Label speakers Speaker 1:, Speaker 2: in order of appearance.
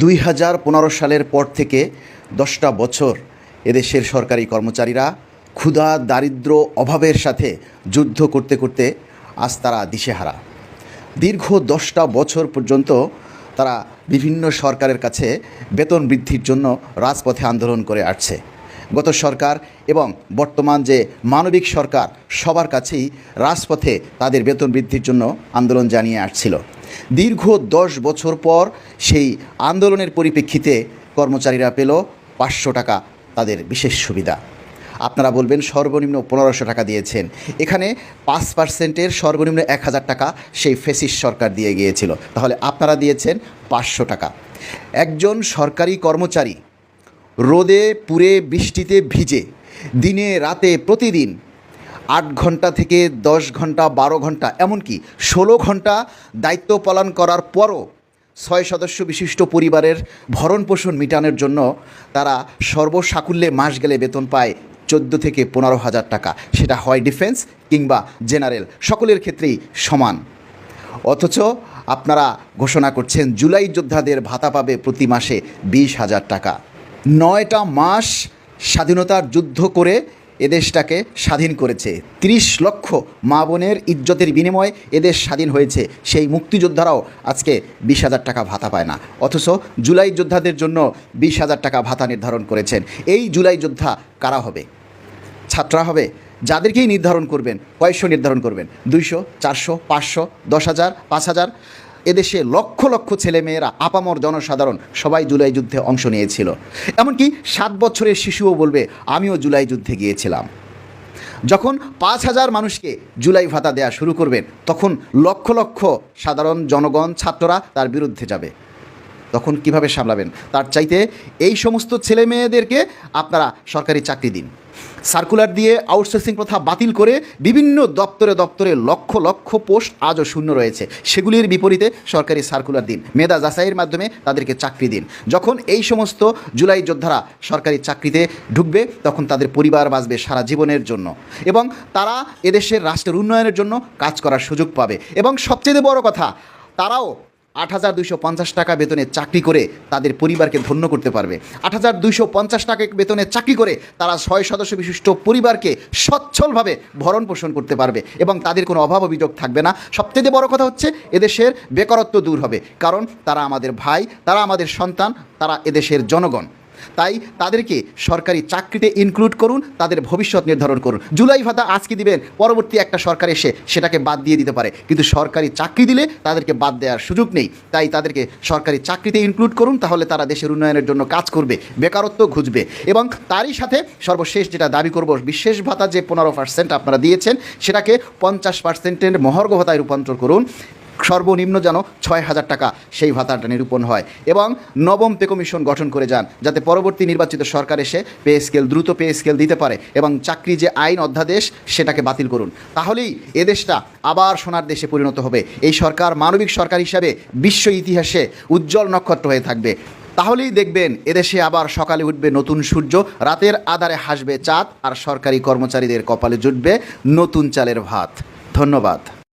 Speaker 1: দুই হাজার পনেরো সালের পর থেকে দশটা বছর এদেশের সরকারি কর্মচারীরা ক্ষুধা, দারিদ্র অভাবের সাথে যুদ্ধ করতে করতে আজ তারা দিশেহারা। দীর্ঘ দশটা বছর পর্যন্ত তারা বিভিন্ন সরকারের কাছে বেতন বৃদ্ধির জন্য রাজপথে আন্দোলন করে আসছে। গত সরকার এবং বর্তমান যে মানবিক সরকার, সবার কাছেই রাজপথে তাদের বেতন বৃদ্ধির জন্য আন্দোলন জানিয়ে আসছিল। দীর্ঘ দশ বছর পর সেই আন্দোলনের পরিপ্রেক্ষিতে কর্মচারীরা পেল পাঁচশো টাকা তাদের বিশেষ সুবিধা। আপনারা বলবেন সর্বনিম্ন পনেরোশো টাকা দিয়েছেন। এখানে পাঁচ পার্সেন্টের সর্বনিম্ন এক হাজার টাকা সেই ফেসিস সরকার দিয়ে গিয়েছিল। তাহলে আপনারা দিয়েছেন পাঁচশো টাকা। একজন সরকারি কর্মচারী রোদে পুড়ে বৃষ্টিতে ভিজে দিনে রাতে প্রতিদিন আট ঘণ্টা থেকে দশ ঘণ্টা, বারো ঘণ্টা, এমনকি ষোলো ঘণ্টা দায়িত্ব পালন করার পরও ছয় সদস্য বিশিষ্ট পরিবারের ভরণ পোষণ মেটানোর জন্য তারা সর্বসাকুল্যে মাস গেলে বেতন পায় চোদ্দ থেকে পনেরো হাজার টাকা। সেটা হয় ডিফেন্স কিংবা জেনারেল, সকলের ক্ষেত্রেই সমান। অথচ আপনারা ঘোষণা করছেন জুলাই যোদ্ধাদের ভাতা পাবে প্রতি মাসে বিশ হাজার টাকা। নয়টা মাস স্বাধীনতার যুদ্ধ করে এদেশটাকে স্বাধীন করেছে। তিরিশ লক্ষ মা বোনের ইজ্জতের বিনিময়ে এদেশ স্বাধীন হয়েছে। সেই মুক্তিযোদ্ধারাও আজকে বিশ হাজার টাকা ভাতা পায় না। অথচ জুলাই যোদ্ধাদের জন্য বিশ হাজার টাকা ভাতা নির্ধারণ করেছেন। এই জুলাই যোদ্ধা কারা হবে? ছাত্ররা হবে? যাদেরকেই নির্ধারণ করবেন, কয়শো নির্ধারণ করবেন? দুইশো, চারশো, পাঁচশো, দশ হাজার, পাঁচ হাজার? এদেশে লক্ষ লক্ষ ছেলেমেয়েরা আপামর জনসাধারণ সবাই জুলাই যুদ্ধে অংশ নিয়েছিল। এমনকি সাত বছরের শিশুও বলবে, আমিও জুলাই যুদ্ধে গিয়েছিলাম। যখন পাঁচ হাজার মানুষকে জুলাই ভাতা দেয়া শুরু করবেন, তখন লক্ষ লক্ষ সাধারণ জনগণ, ছাত্ররা তার বিরুদ্ধে যাবে। তখন কীভাবে সামলাবেন? তার চাইতে এই সমস্ত ছেলে মেয়েদেরকে আপনারা সরকারি চাকরি দিন। সার্কুলার দিয়ে আউটসোর্সিং প্রথা বাতিল করে বিভিন্ন দপ্তরে দপ্তরে লক্ষ লক্ষ পোস্ট আজও শূন্য রয়েছে। সেগুলির বিপরীতে সরকারি সার্কুলার দিন। মেধা যাচাইয়ের মাধ্যমে তাদেরকে চাকরি দিন। যখন এই সমস্ত জুলাই যোদ্ধারা সরকারি চাকরিতে ঢুকবে, তখন তাদের পরিবার বাঁচবে সারা জীবনের জন্য এবং তারা এদেশের রাষ্ট্রের উন্নয়নের জন্য কাজ করার সুযোগ পাবে। এবং সবচেয়ে বড় কথা, তারাও আট হাজার দুইশো পঞ্চাশ টাকা বেতনে চাকরি করে তাদের পরিবারকে ধন্য করতে পারবে। আট হাজার দুইশো পঞ্চাশ টাকা বেতনে চাকরি করে তারা ছয় সদস্য বিশিষ্ট পরিবারকে সচ্ছলভাবে ভরণ পোষণ করতে পারবে এবং তাদের কোনো অভাব অভিযোগ থাকবে না। সবচেয়ে বড় কথা হচ্ছে এদেশের বেকারত্ব দূর হবে, কারণ তারা আমাদের ভাই, তারা আমাদের সন্তান, তারা এদেশের জনগণ। তাই তাদেরকে সরকারি চাকরিতে ইনক্লুড করুন, তাদের ভবিষ্যৎ নির্ধারণ করুন। জুলাই ভাতা আজকে দিবেন, পরবর্তী একটা সরকার এসে সেটাকে বাদ দিয়ে দিতে পারে। কিন্তু সরকারি চাকরি দিলে তাদেরকে বাদ দেওয়ার সুযোগ নেই। তাই তাদেরকে সরকারি চাকরিতে ইনক্লুড করুন, তাহলে তারা দেশের উন্নয়নের জন্য কাজ করবে, বেকারত্ব ঘুচবে এবং তারই সাথে সর্বশেষ যেটা দাবি করব, বিশেষ ভাতা যে পনেরো পার্সেন্ট আপনারা দিয়েছেন, সেটাকে পঞ্চাশ পার্সেন্টের মহর্ঘ ভাতায় রূপান্তর করুন। সর্বনিম্ন যেন ছয় হাজার টাকা সেই ভাতাটা নিরূপণ হয় এবং নবম পে কমিশন গঠন করে যান, যাতে পরবর্তী নির্বাচিত সরকার এসে পে স্কেল, দ্রুত পে স্কেল দিতে পারে এবং চাকরি যে আইন অধ্যাদেশ সেটাকে বাতিল করুন। তাহলেই এদেশটা আবার সোনার দেশে পরিণত হবে। এই সরকার মানবিক সরকার হিসাবে বিশ্ব ইতিহাসে উজ্জ্বল নক্ষত্র হয়ে থাকবে। তাহলেই দেখবেন এদেশে আবার সকালে উঠবে নতুন সূর্য, রাতের আধারে হাসবে চাঁদ আর সরকারি কর্মচারীদের কপালে জুটবে নতুন চালের ভাত। ধন্যবাদ।